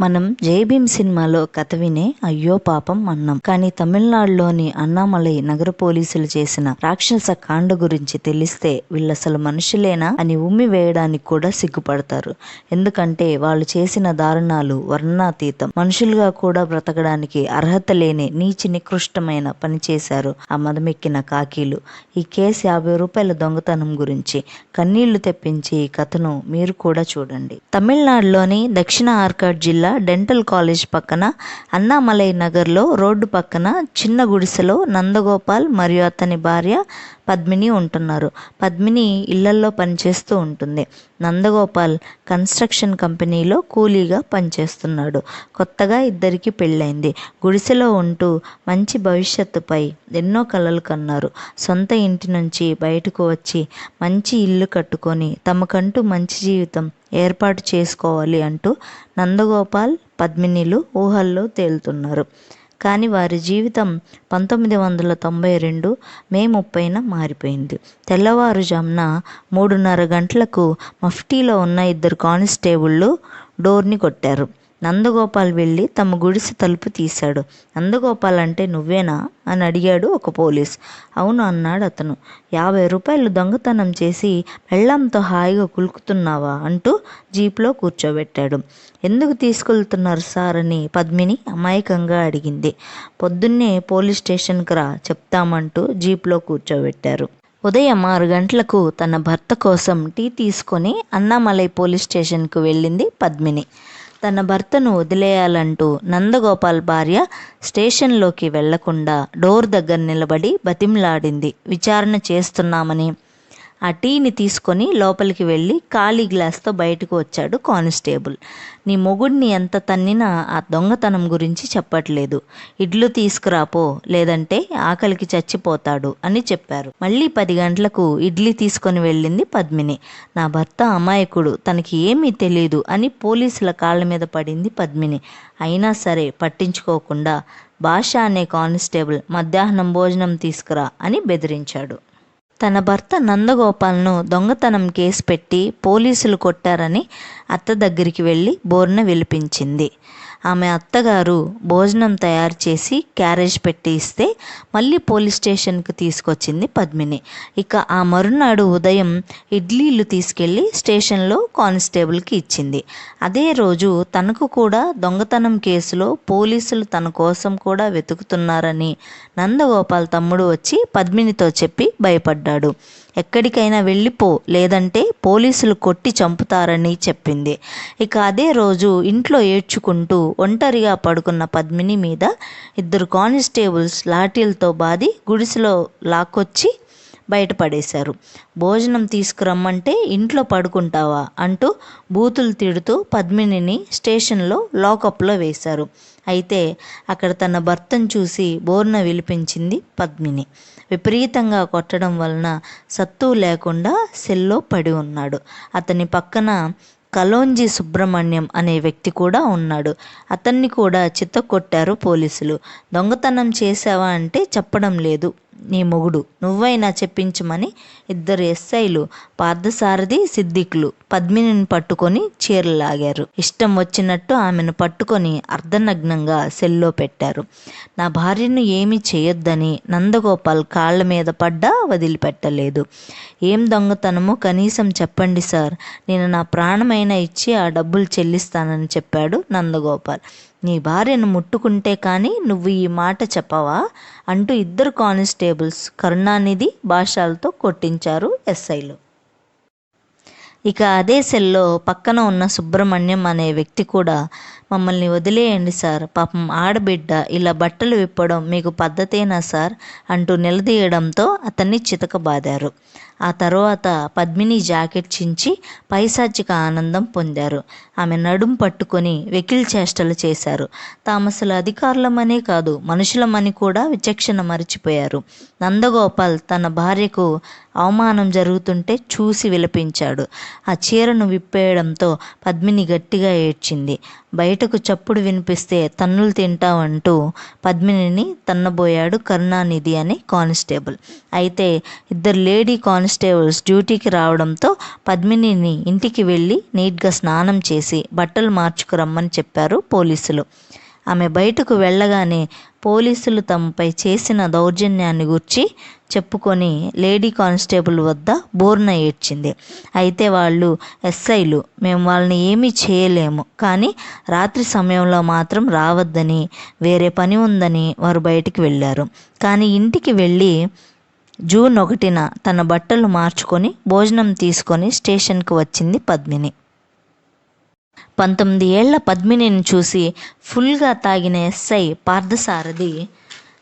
మనం జైభీం సినిమాలో కథ వినే అయ్యో పాపం అన్నాం. కానీ తమిళనాడులోని అన్నామలై నగర పోలీసులు చేసిన రాక్షస కాండ గురించి తెలిస్తే వీళ్ళసలు మనుషులేనా అని ఉమ్మి వేయడానికి కూడా సిగ్గుపడతారు. ఎందుకంటే వాళ్ళు చేసిన దారుణాలు వర్ణాతీతం. మనుషులుగా కూడా బ్రతకడానికి అర్హత లేని నీచి నికృష్టమైన పని చేశారు ఆ మదమెక్కిన కాకీలు. ఈ కేసు యాభై రూపాయల దొంగతనం గురించి కన్నీళ్ళు తెప్పించి ఈ కథను మీరు కూడా చూడండి. తమిళనాడులోని దక్షిణ ఆర్కాడ్ జిల్లా డెంటల్ కాలేజ్ పక్కన అన్నామలై నగర్లో రోడ్డు పక్కన చిన్న గుడిసెలో నందగోపాల్ మరియు అతని భార్య పద్మిని ఉంటున్నారు. పద్మిని ఇళ్ళల్లో పనిచేస్తూ ఉంటుంది. నందగోపాల్ కన్స్ట్రక్షన్ కంపెనీలో కూలీగా పనిచేస్తున్నాడు. కొత్తగా ఇద్దరికి పెళ్ళైంది. గుడిసెలో ఉంటూ మంచి భవిష్యత్తుపై ఎన్నో కలలు కన్నారు. సొంత ఇంటి నుంచి బయటకు వచ్చి మంచి ఇల్లు కట్టుకొని తమకంటూ మంచి జీవితం ఏర్పాటు చేసుకోవాలి అంటూ నందగోపాల్ పద్మినిలు ఊహల్లో తేలుతున్నారు. కానీ వారి జీవితం పంతొమ్మిది వందల తొంభై రెండు మే ముప్పైన మారిపోయింది. తెల్లవారుజామున మూడున్నర గంటలకు మఫ్టీలో ఉన్న ఇద్దరు కానిస్టేబుళ్ళు డోర్ని కొట్టారు. నందగోపాల్ వెళ్ళి తమ గుడిసె తలుపు తీశాడు. నందగోపాల్ అంటే నువ్వేనా? అని అడిగాడు ఒక పోలీస్. అవును అన్నాడు అతను. యాభై రూపాయలు దొంగతనం చేసి పెళ్ళంతో హాయిగా కులుకుతున్నావా? అంటూ జీప్లో కూర్చోబెట్టాడు. ఎందుకు తీసుకెళ్తున్నారు సార్? అని పద్మిని అమాయకంగా అడిగింది. పొద్దున్నే పోలీస్ స్టేషన్కి రా చెప్తామంటూ జీప్లో కూర్చోబెట్టారు. ఉదయం ఆరు గంటలకు తన భర్త కోసం టీ తీసుకొని అన్నామలై పోలీస్ స్టేషన్కు వెళ్ళింది పద్మిని. తన భర్తను వదిలేయాలంటూ నందగోపాల్ భార్య స్టేషన్లోకి వెళ్ళకుండా డోర్ దగ్గర నిలబడి బతిమలాడింది. విచారణ చేస్తున్నామని ఆ టీని తీసుకొని లోపలికి వెళ్ళి ఖాళీ గ్లాస్తో బయటకు వచ్చాడు కానిస్టేబుల్. నీ మొగుడిని ఎంత తన్నినా ఆ దొంగతనం గురించి చెప్పట్లేదు. ఇడ్లు తీసుకురాపో లేదంటే ఆకలికి చచ్చిపోతాడు అని చెప్పారు. మళ్ళీ పది గంటలకు ఇడ్లీ తీసుకొని వెళ్ళింది పద్మిని. నా భర్త అమాయకుడు తనకి ఏమీ తెలియదు అని పోలీసుల కాళ్ళ మీద పడింది పద్మిని. అయినా సరే పట్టించుకోకుండా భాష అనే కానిస్టేబుల్ మధ్యాహ్నం భోజనం తీసుకురా అని బెదిరించాడు. తన భర్త నందగోపాల్ను దొంగతనం కేసు పెట్టి పోలీసులు కొట్టారని అత్త దగ్గరికి వెళ్ళి బోర్న విలిపించింది. ఆమె అత్తగారు భోజనం తయారు చేసి క్యారేజ్ పెట్టి ఇస్తే మళ్ళీ పోలీస్ స్టేషన్కి తీసుకొచ్చింది పద్మిని. ఇక ఆ మరునాడు ఉదయం ఇడ్లీలు తీసుకెళ్ళి స్టేషన్లో కానిస్టేబుల్కి ఇచ్చింది. అదే రోజు తనకు కూడా దొంగతనం కేసులో పోలీసులు తన కోసం కూడా వెతుకుతున్నారని నందగోపాల్ తమ్ముడు వచ్చి పద్మినితో చెప్పి భయపడ్డాడు. ఎక్కడికైనా వెళ్ళిపో లేదంటే పోలీసులు కొట్టి చంపుతారని చెప్పింది. ఇక అదే రోజు ఇంట్లో ఏడ్చుకుంటూ ఒంటరిగా పడుకున్న పద్మిని మీద ఇద్దరు కానిస్టేబుల్స్ లాఠీలతో బాది గుడిసెలో లాక్కొచ్చి బయటపడేశారు. భోజనం తీసుకురమ్మంటే ఇంట్లో పడుకుంటావా? అంటూ బూతులు తిడుతూ పద్మినిని స్టేషన్లో లాకప్లో వేశారు. అయితే అక్కడ తన భర్తను చూసి బోర్న విలిపించింది పద్మిని. విపరీతంగా కొట్టడం వలన సత్తు లేకుండా సెల్లో పడి ఉన్నాడు. అతని పక్కన కలోంజి సుబ్రహ్మణ్యం అనే వ్యక్తి కూడా ఉన్నాడు. అతన్ని కూడా చిత్తకొట్టారు పోలీసులు. దొంగతనం చేశావా అంటే చెప్పడం లేదు. నీ మొగుడు. నువ్వైనా చెప్పించమని ఇద్దరు ఎస్ఐలు పార్థసారథి సిద్దికులు పద్మినిని పట్టుకొని చీరలాగారు. ఇష్టం వచ్చినట్టు ఆమెను పట్టుకొని అర్ధనగ్నంగా సెల్లో పెట్టారు. నా భార్యను ఏమీ చేయొద్దని నందగోపాల్ కాళ్ళ మీద పడ్డా వదిలిపెట్టలేదు. ఏం దొంగతనమో కనీసం చెప్పండి సార్. నేను నా ప్రాణమైనా ఇచ్చి ఆ డబ్బులు చెల్లిస్తానని చెప్పాడు నందగోపాల్. నీ భార్యను ముట్టుకుంటే కానీ నువ్వు ఈ మాట చెప్పవా? అంటూ ఇద్దరు కానిస్టేబుల్స్ కరుణానిధి భాషలతో కొట్టించారు ఎస్ఐలు. ఇక అదే సెల్లో పక్కన ఉన్న సుబ్రహ్మణ్యం అనే వ్యక్తి కూడా మమ్మల్ని వదిలేయండి సార్. పాపం ఆడబిడ్డ ఇలా బట్టలు విప్పడం మీకు పద్ధతేనా సార్? అంటూ నిలదీయడంతో అతన్ని చితకబాదారు. ఆ తర్వాత పద్మిని జాకెట్ చించి పైశాచిక ఆనందం పొందారు. ఆమె నడుం పట్టుకొని వెకిల్ చేష్టలు చేశారు. తామసలు అధికారులమనే కాదు మనుషులమని కూడా విచక్షణ మరిచిపోయారు. నందగోపాల్ తన భార్యకు అవమానం జరుగుతుంటే చూసి విలపించాడు. ఆ చీరను విప్పేయడంతో పద్మిని గట్టిగా ఏడ్చింది. బయట బయటకు చప్పుడు వినిపిస్తే తన్నులు తింటావంటూ పద్మినిని తన్నబోయాడు కరుణానిధి అనే కానిస్టేబుల్. అయితే ఇద్దరు లేడీ కానిస్టేబుల్స్ డ్యూటీకి రావడంతో పద్మినిని ఇంటికి వెళ్ళి నీట్గా స్నానం చేసి బట్టలు మార్చుకురమ్మని చెప్పారు పోలీసులు. ఆమె బయటకు వెళ్ళగానే పోలీసులు తమపై చేసిన దౌర్జన్యాన్ని గుర్చి చెప్పుకొని లేడీ కానిస్టేబుల్ వద్ద బోర్న ఏడ్చింది. అయితే వాళ్ళు ఎస్ఐలు మేము వాళ్ళని ఏమీ చేయలేము కానీ రాత్రి సమయంలో మాత్రం రావద్దని వేరే పని ఉందని వారు బయటికి వెళ్ళారు. కానీ ఇంటికి వెళ్ళి జూన్ ఒకటిన తన బట్టలు మార్చుకొని భోజనం తీసుకొని స్టేషన్కి వచ్చింది పద్మిని. పంతొమ్మిది ఏళ్ళ పద్మినిని చూసి ఫుల్గా తాగిన ఎస్ఐ పార్థసారథి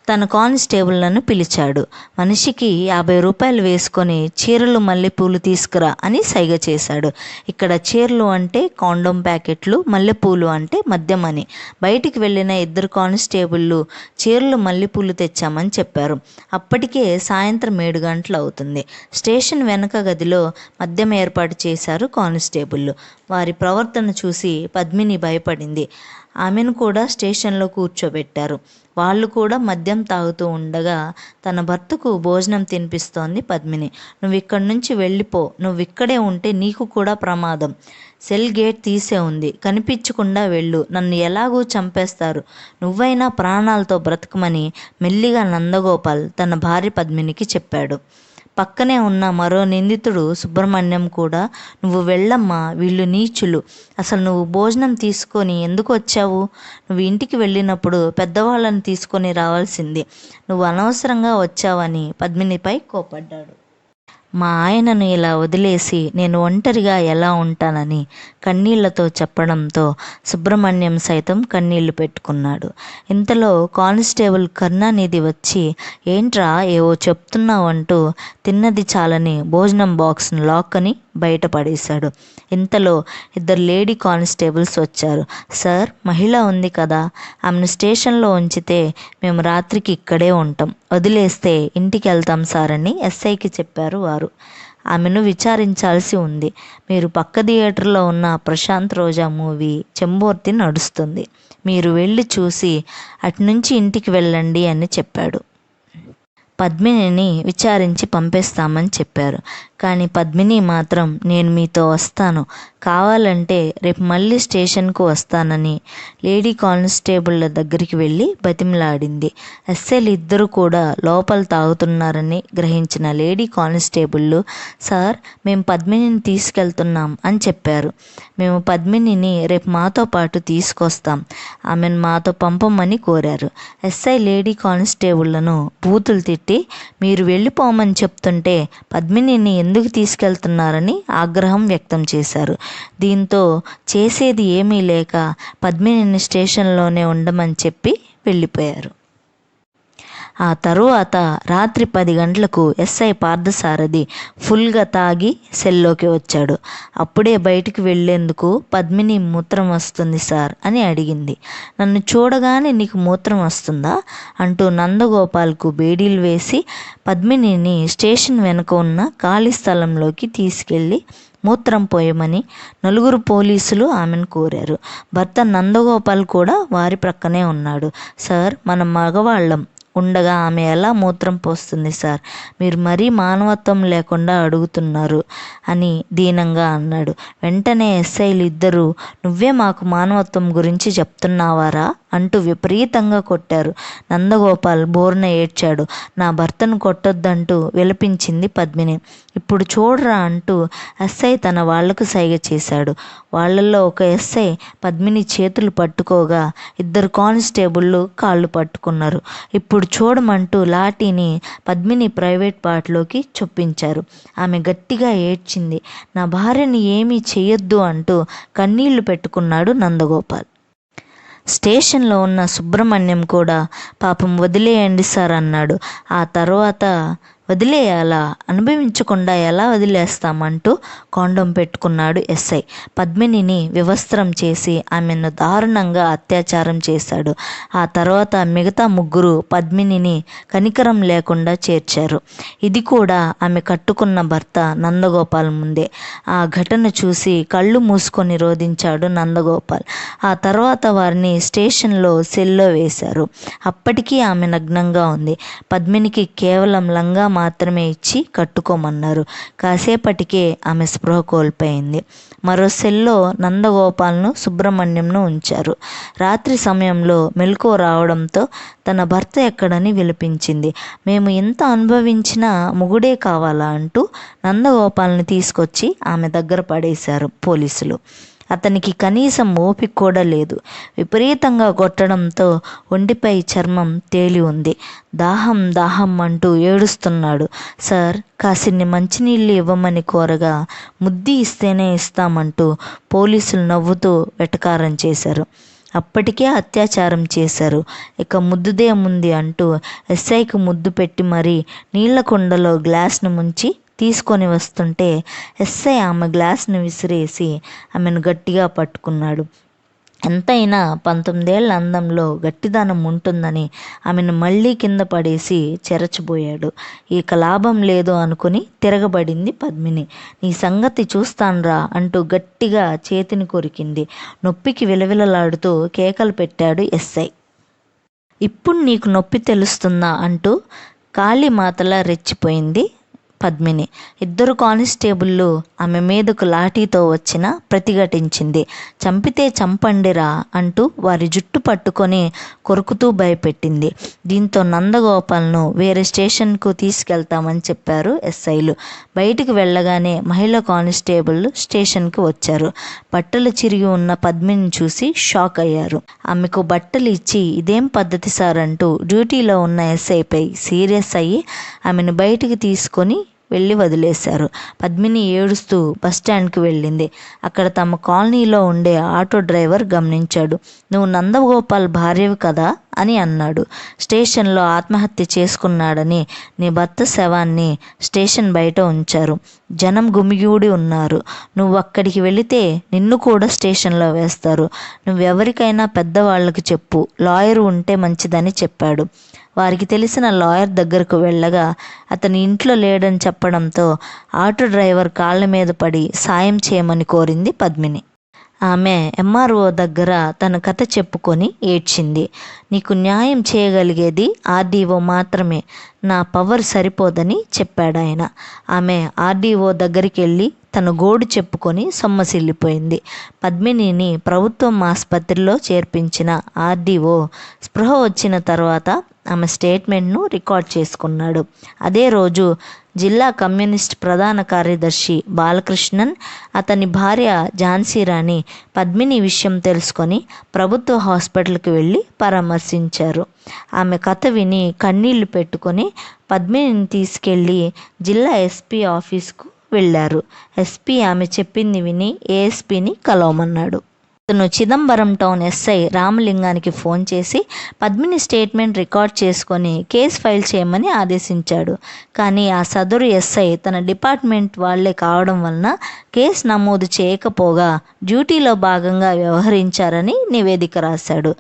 తన కానిస్టేబుల్లను పిలిచాడు. మనిషికి యాభై రూపాయలు వేసుకొని చీరలు మల్లెపూలు తీసుకురా అని సైగ చేశాడు. ఇక్కడ చీరలు అంటే కాండోమ్ ప్యాకెట్లు మల్లెపూలు అంటే మద్యమని బయటికి వెళ్ళిన ఇద్దరు కానిస్టేబుళ్ళు చీరలు మల్లెపూలు తెచ్చామని చెప్పారు. అప్పటికే సాయంత్రం ఏడు గంటలు అవుతుంది. స్టేషన్ వెనక గదిలో మద్యం ఏర్పాటు చేశారు కానిస్టేబుళ్ళు. వారి ప్రవర్తన చూసి పద్మిని భయపడింది. ఆమెను కూడా స్టేషన్లో కూర్చోబెట్టారు. వాళ్ళు కూడా మద్యం తాగుతూ ఉండగా తన భర్తకు భోజనం తినిపిస్తోంది పద్మిని. నువ్వు ఇక్కడి నుంచి వెళ్ళిపో. నువ్వు ఇక్కడే ఉంటే నీకు కూడా ప్రమాదం. సెల్ గేట్ తీసే ఉంది. కనిపించకుండా వెళ్ళు. నన్ను ఎలాగూ చంపేస్తారు. నువ్వైనా ప్రాణాలతో బ్రతకమని మెల్లిగా నందగోపాల్ తన భార్య పద్మినికి చెప్పాడు. పక్కనే ఉన్న మరో నిందితుడు సుబ్రహ్మణ్యం కూడా నువ్వు వెళ్ళమ్మా వీళ్ళు నీచులు. అసలు నువ్వు భోజనం తీసుకొని ఎందుకు వచ్చావు? నువ్వు ఇంటికి వెళ్ళినప్పుడు పెద్దవాళ్ళని తీసుకొని రావాల్సింది. నువ్వు అనవసరంగా వచ్చావని పద్మినిపై కోపడ్డాడు. మా ఆయనను ఇలా వదిలేసి నేను ఒంటరిగా ఎలా ఉంటానని కన్నీళ్ళతో చెప్పడంతో సుబ్రహ్మణ్యం సైతం కన్నీళ్ళు పెట్టుకున్నాడు. ఇంతలో కానిస్టేబుల్ కరుణానిధి వచ్చి ఏంట్రా ఏవో చెప్తున్నావంటూ తిన్నది చాలని భోజనం బాక్స్ను లాక్కని బయట పడేశాడు ఇంతలో ఇద్దరు లేడీ కానిస్టేబుల్స్ వచ్చారు. సార్ మహిళ ఉంది కదా ఆమెను స్టేషన్లో ఉంచితే మేము రాత్రికి ఇక్కడే ఉంటాం. వదిలేస్తే ఇంటికి వెళ్తాం సార్ అని ఎస్ఐకి చెప్పారు వారు. ఆమెను విచారించాల్సి ఉంది. మీరు పక్క థియేటర్లో ఉన్న ప్రశాంత్ రోజా మూవీ చెంబోర్తి నడుస్తుంది. మీరు వెళ్ళి చూసి అటునుంచి ఇంటికి వెళ్ళండి అని చెప్పాడు. పద్మినిని విచారించి పంపేస్తామని చెప్పారు. కానీ పద్మిని మాత్రం నేను మీతో వస్తాను. కావాలంటే రేపు మళ్ళీ స్టేషన్కు వస్తానని లేడీ కానిస్టేబుళ్ళ దగ్గరికి వెళ్ళి బతిమలాడింది. ఎస్ఎల్ ఇద్దరు కూడా లోపల తాగుతున్నారని గ్రహించిన లేడీ కానిస్టేబుళ్ళు సార్ మేము పద్మినిని తీసుకెళ్తున్నాం అని చెప్పారు. మేము పద్మినిని రేపు మాతో పాటు తీసుకొస్తాం. ఆమెను మాతో పంపమని కోరారు. ఎస్ఐ లేడీ కానిస్టేబుళ్ళను బూతులు తిట్టి మీరు వెళ్ళిపోమని చెప్తుంటే పద్మినిని ఎందుకు తీసుకెళ్తున్నారని ఆగ్రహం వ్యక్తం చేశారు. దీంతో చేసేది ఏమీ లేక పద్మినిని స్టేషన్లోనే ఉండమని చెప్పి వెళ్ళిపోయారు. ఆ తరువాత రాత్రి పది గంటలకు ఎస్ఐ పార్థసారథి ఫుల్గా తాగి సెల్లోకి వచ్చాడు. అప్పుడే బయటికి వెళ్ళేందుకు పద్మిని మూత్రం వస్తుంది సార్ అని అడిగింది. నన్ను చూడగానే నీకు మూత్రం వస్తుందా? అంటూ నందగోపాల్కు బేడీలు వేసి పద్మినిని స్టేషన్ వెనుక ఉన్న ఖాళీ స్థలంలోకి తీసుకెళ్ళి మూత్రం పోయమని నలుగురు పోలీసులు ఆమెను కోరారు. భర్త నందగోపాల్ కూడా వారి ప్రక్కనే ఉన్నాడు. సార్ మన మగవాళ్ళం. ఉండగా ఆమె ఎలా మూత్రం పోస్తుంది సార్? మీరు మరీ మానవత్వం లేకుండా అడుగుతున్నారు అని దీనంగా అన్నాడు. వెంటనే ఎస్ఐలు ఇద్దరు నువ్వే మాకు మానవత్వం గురించి చెప్తున్నావారా? అంటూ విపరీతంగా కొట్టారు. నందగోపాల్ బోర్న ఏడ్చాడు. నా భర్తను కొట్టొద్దంటూ విలపించింది పద్మిని. ఇప్పుడు చూడరా అంటూ ఎస్ఐ తన వాళ్ళకు సైగ చేశాడు. వాళ్ళలో ఒక ఎస్ఐ పద్మిని చేతులు పట్టుకోగా ఇద్దరు కానిస్టేబుళ్ళు కాళ్ళు పట్టుకున్నారు. ఇప్పుడు చూడమంటూ లాఠీని పద్మిని ప్రైవేట్ పార్ట్లోకి చొప్పించారు. ఆమె గట్టిగా ఏడ్చింది. నా భార్యని ఏమీ చేయొద్దు అంటూ కన్నీళ్ళు పెట్టుకున్నాడు నందగోపాల్. స్టేషన్లో ఉన్న సుబ్రహ్మణ్యం కూడా పాపం వదిలేయండి సార్ అన్నాడు. ఆ తర్వాత వదిలేయాలా? అనుభవించకుండా ఎలా వదిలేస్తామంటూ కాండం పెట్టుకున్నాడు ఎస్ఐ. పద్మినిని వివస్త్రం చేసి ఆమెను దారుణంగా అత్యాచారం చేశాడు. ఆ తర్వాత మిగతా ముగ్గురు పద్మినిని కనికరం లేకుండా చేర్చారు. ఇది కూడా ఆమె కట్టుకున్న భర్త నందగోపాల్ ముందే. ఆ ఘటన చూసి కళ్ళు మూసుకొని రోధించాడు నందగోపాల్. ఆ తర్వాత వారిని స్టేషన్లో సెల్లో వేశారు. అప్పటికీ ఆమె నగ్నంగా ఉంది. పద్మినికి కేవలం లంగా మాత్రమే ఇచ్చి కట్టుకోమన్నారు. కాసేపటికే ఆమె స్పృహ కోల్పోయింది. మరో సెల్లో నందగోపాల్ను సుబ్రహ్మణ్యంను ఉంచారు. రాత్రి సమయంలో మెలకువ రావడంతో తన భర్త ఎక్కడని విలపించింది. మేము ఎంత అనుభవించినా ముగుడే కావాలా అంటూ నందగోపాల్ని తీసుకొచ్చి ఆమె దగ్గర పడేశారు పోలీసులు. అతనికి కనీసం ఓపిక కూడా లేదు. విపరీతంగా కొట్టడంతో ఒంటిపై చర్మం తేలి ఉంది. దాహం దాహం అంటూ ఏడుస్తున్నాడు. సార్ కాసిన్ని మంచినీళ్ళు ఇవ్వమని కోరగా ముద్ది ఇస్తేనే ఇస్తామంటూ పోలీసులు నవ్వుతూ వెటకారం చేశారు. అప్పటికే అత్యాచారం చేశారు. ఇక ముద్దుదేముంది అంటూ ఎస్ఐకి ముద్దు పెట్టి మరీ నీళ్ళ కుండలో గ్లాస్ను ముంచి తీసుకొని వస్తుంటే ఎస్ఐ ఆమె గ్లాస్ని విసిరేసి ఆమెను గట్టిగా పట్టుకున్నాడు. ఎంతైనా పంతొమ్మిదేళ్ళ అందంలో గట్టిదనం ఉంటుందని ఆమెను మళ్ళీ కింద పడేసి చెరచిపోయాడు. ఇక లాభం లేదు అనుకుని తిరగబడింది పద్మిని. నీ సంగతి చూస్తాన్రా అంటూ గట్టిగా చేతిని కొరికింది. నొప్పికి విలవిలలాడుతూ కేకలు పెట్టాడు ఎస్ఐ ఇప్పుడు నీకు నొప్పి తెలుస్తుందా అంటూ కాళీమాతలా రెచ్చిపోయింది పద్మిని. ఇద్దరు కానిస్టేబుళ్ళు ఆమె మీదకు లాఠీతో వచ్చిన ప్రతిఘటించింది. చంపితే చంపండిరా అంటూ వారి జుట్టు పట్టుకొని కొరుకుతూ భయపెట్టింది. దీంతో నందగోపాల్ను వేరే స్టేషన్కు తీసుకెళ్తామని చెప్పారు ఎస్ఐలు. బయటికి వెళ్ళగానే మహిళ కానిస్టేబుల్ స్టేషన్కి వచ్చారు. బట్టలు చిరిగి ఉన్న పద్మిని చూసి షాక్ అయ్యారు. ఆమెకు బట్టలు ఇచ్చి ఇదేం పద్ధతి సార్ అంటూ డ్యూటీలో ఉన్న ఎస్ఐపై సీరియస్ అయ్యి ఆమెను బయటికి తీసుకొని వెళ్ళి వదిలేశారు. పద్మిని ఏడుస్తూ బస్టాండ్కి వెళ్ళింది. అక్కడ తమ కాలనీలో ఉండే ఆటో డ్రైవర్ గమనించాడు. నువ్వు నందగోపాల్ భార్యవి కదా? అని అన్నాడు. స్టేషన్లో ఆత్మహత్య చేసుకున్నాడని నీ భర్త శవాన్ని స్టేషన్ బయట ఉంచారు. జనం గుమిగూడి ఉన్నారు. నువ్వు అక్కడికి వెళితే నిన్ను కూడా స్టేషన్లో వేస్తారు. నువ్వెవరికైనా పెద్దవాళ్ళకి చెప్పు. లాయర్ ఉంటే మంచిదని చెప్పాడు. వారికి తెలిసిన లాయర్ దగ్గరకు వెళ్ళగా అతని ఇంట్లో లేడని చెప్పడంతో ఆటో డ్రైవర్ కాళ్ళ మీద పడి సాయం చేయమని కోరింది పద్మిని. ఆమె ఎంఆర్ఓ దగ్గర తన కథ చెప్పుకొని ఏడ్చింది. నీకు న్యాయం చేయగలిగేది ఆర్డీఓ మాత్రమే. నా పవర్ సరిపోదని చెప్పాడు ఆయన ఆమె ఆర్డీఓ దగ్గరికి వెళ్ళి తన గోడు చెప్పుకొని సొమ్మసిల్లిపోయింది. పద్మినిని ప్రభుత్వం ఆసుపత్రిలో చేర్పించిన ఆర్డీఓ స్పృహ వచ్చిన తర్వాత ఆమె స్టేట్మెంట్ను రికార్డ్ చేసుకున్నాడు. అదే రోజు జిల్లా కమ్యూనిస్ట్ ప్రధాన కార్యదర్శి బాలకృష్ణన్ అతని భార్య ఝాన్సీ రాణి పద్మిని విషయం తెలుసుకొని ప్రభుత్వ హాస్పిటల్కి వెళ్ళి పరామర్శించారు. ఆమె కథ విని కన్నీళ్ళు పెట్టుకొని పద్మినిని తీసుకెళ్ళి జిల్లా ఎస్పీ ఆఫీస్కు వెళ్ళారు. ఎస్పీ ఆమె చెప్పింది విని ఏఎస్పీని కలవమన్నాడు. అతను చిదంబరం టౌన్ ఎస్ఐ రామలింగానికి ఫోన్ చేసి పద్మిని స్టేట్మెంట్ రికార్డ్ చేసుకొని కేసు ఫైల్ చేయమని ఆదేశించాడు. కానీ ఆ సదరు ఎస్ఐ తన డిపార్ట్మెంట్ వాళ్ళే కావడం వలన కేసు నమోదు చేయకపోగా డ్యూటీలో భాగంగా వ్యవహరించారని నివేదిక రాశాడు.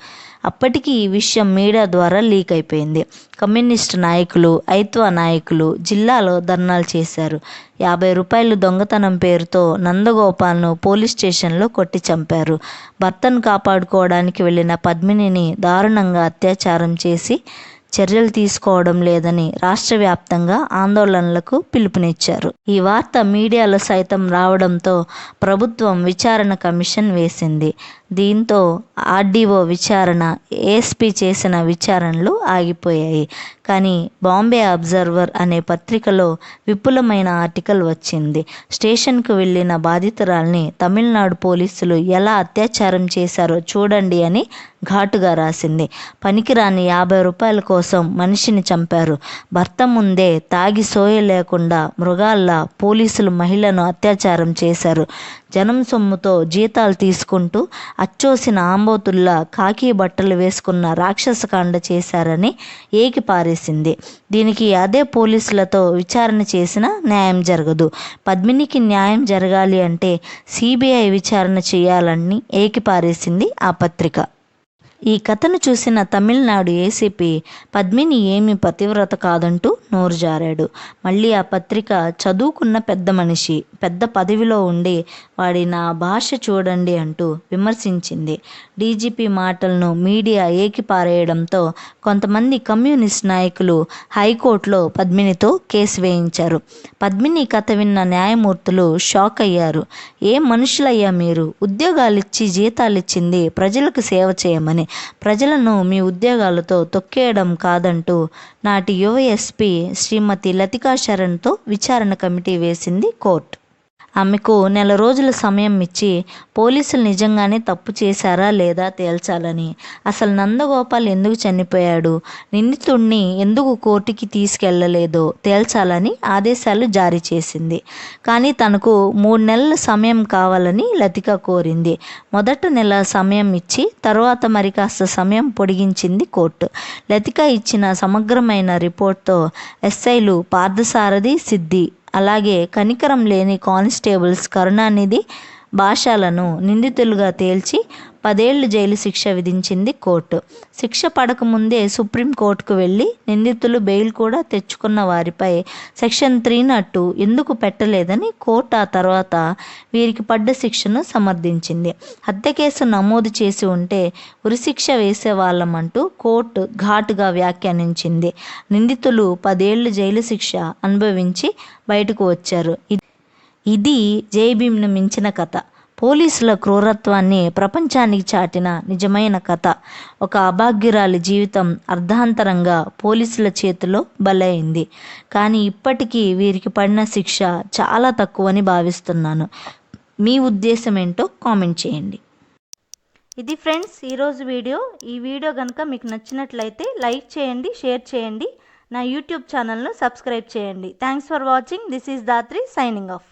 అప్పటికి ఈ విషయం మీడియా ద్వారా లీక్ అయిపోయింది. కమ్యూనిస్ట్ నాయకులు ఐత్వా నాయకులు జిల్లాలో ధర్నాలు చేశారు. యాభై రూపాయలు దొంగతనం పేరుతో నందగోపాల్ను పోలీస్ స్టేషన్లో కొట్టి చంపారు. భర్తను కాపాడుకోవడానికి వెళ్ళిన పద్మినిని దారుణంగా అత్యాచారం చేసి చర్యలు తీసుకోవడం లేదని రాష్ట్ర వ్యాప్తంగా ఆందోళనలకు పిలుపునిచ్చారు. ఈ వార్త మీడియాలో సైతం రావడంతో ప్రభుత్వం విచారణ కమిషన్ వేసింది. దీంతో ఆర్డీఓ విచారణ ఏఎస్పీ చేసిన విచారణలు ఆగిపోయాయి. కానీ బాంబే అబ్జర్వర్ అనే పత్రికలో విపులమైన ఆర్టికల్ వచ్చింది. స్టేషన్కు వెళ్ళిన బాధితురాల్ని తమిళనాడు పోలీసులు ఎలా అత్యాచారం చేశారో చూడండి అని ఘాటుగా రాసింది. పనికిరాని యాభై రూపాయల కోసం మనిషిని చంపారు. భర్త ముందే తాగి సోయ లేకుండా మృగాల్లా పోలీసులు మహిళను అత్యాచారం చేశారు. జనం సొమ్ముతో జీతాలు తీసుకుంటూ అచ్చోసిన ఆంబోతుల్లా కాకి బట్టలు వేసుకున్న రాక్షసకాండ చేశారని ఏకిపారేసింది దీనికి అదే పోలీసులతో విచారణ చేసిన న్యాయం జరగదు. పద్మినికి న్యాయం జరగాలి అంటే సిబిఐ విచారణ చేయాలని ఏకిపారేసింది ఆ పత్రిక. ఈ కథను చూసిన తమిళనాడు ఏసీపీ పద్మిని ఏమి పతివ్రత కాదంటూ నోరు జారాడు. మళ్ళీ ఆ పత్రిక చదువుకున్న పెద్ద మనిషి పెద్ద పదవిలో ఉండి వాడి నా భాష చూడండి అంటూ విమర్శించింది. డీజీపీ మాటలను మీడియా ఏకిపారేయడంతో కొంతమంది కమ్యూనిస్ట్ నాయకులు హైకోర్టులో పద్మినితో కేసు వేయించారు. పద్మిని కథ విన్న న్యాయమూర్తులు షాక్ అయ్యారు. ఏ మనుషులయ్యా మీరు? ఉద్యోగాలిచ్చి జీతాలిచ్చింది ప్రజలకు సేవ చేయమని. ప్రజలను మీ ఉద్యోగాలతో తొక్కేయడం కాదంటూ నాటి యువ ఎస్పీ శ్రీమతి లతికా శరణ్తో విచారణ కమిటీ వేసింది కోర్టు. ఆమెకు నెల రోజుల సమయం ఇచ్చి పోలీసులు నిజంగానే తప్పు చేశారా లేదా తేల్చాలని. అసలు నందగోపాల్ ఎందుకు చనిపోయాడు? నిందితుడిని ఎందుకు కోర్టుకి తీసుకెళ్ళలేదో తేల్చాలని ఆదేశాలు జారీ చేసింది. కానీ తనకు మూడు నెలల సమయం కావాలని లతిక కోరింది. మొదట నెల సమయం ఇచ్చి తర్వాత మరి కాస్త సమయం పొడిగించింది కోర్టు. లతిక ఇచ్చిన సమగ్రమైన రిపోర్ట్తో ఎస్ఐలు పార్థసారథి సిద్ధి అలాగే కనికరం లేని కానిస్టేబుల్స్ కరుణానిధి భాషలను నిందితులుగా తేల్చి పదేళ్ళు జైలు శిక్ష విధించింది కోర్టు. శిక్ష పడకముందే సుప్రీంకోర్టుకు వెళ్ళి నిందితులు బెయిల్ కూడా తెచ్చుకున్న వారిపై సెక్షన్ త్రీ నట్టు ఎందుకు పెట్టలేదని కోర్టు ఆ తర్వాత వీరికి పడ్డ శిక్షను సమర్థించింది. హత్య కేసు నమోదు చేసి ఉంటే ఉరిశిక్ష వేసేవాళ్ళమంటూ కోర్టు ఘాటుగా వ్యాఖ్యానించింది. నిందితులు పదేళ్ళు జైలు శిక్ష అనుభవించి బయటకు వచ్చారు. ఇది జైభీంను మించిన కథ. పోలీసుల క్రూరత్వాన్ని ప్రపంచానికి చాటిన నిజమైన కథ. ఒక అభాగ్యురాలి జీవితం అర్ధాంతరంగా పోలీసుల చేతిలో బలైంది. కానీ ఇప్పటికీ వీరికి పడిన శిక్ష చాలా తక్కువని భావిస్తున్నాను. మీ ఉద్దేశం ఏంటో కామెంట్ చేయండి. ఇది ఫ్రెండ్స్ ఈరోజు వీడియో. ఈ వీడియో కనుక మీకు నచ్చినట్లయితే లైక్ చేయండి షేర్ చేయండి. నా యూట్యూబ్ ఛానల్ను సబ్స్క్రైబ్ చేయండి. Thanks for watching. This is Dhatri signing off.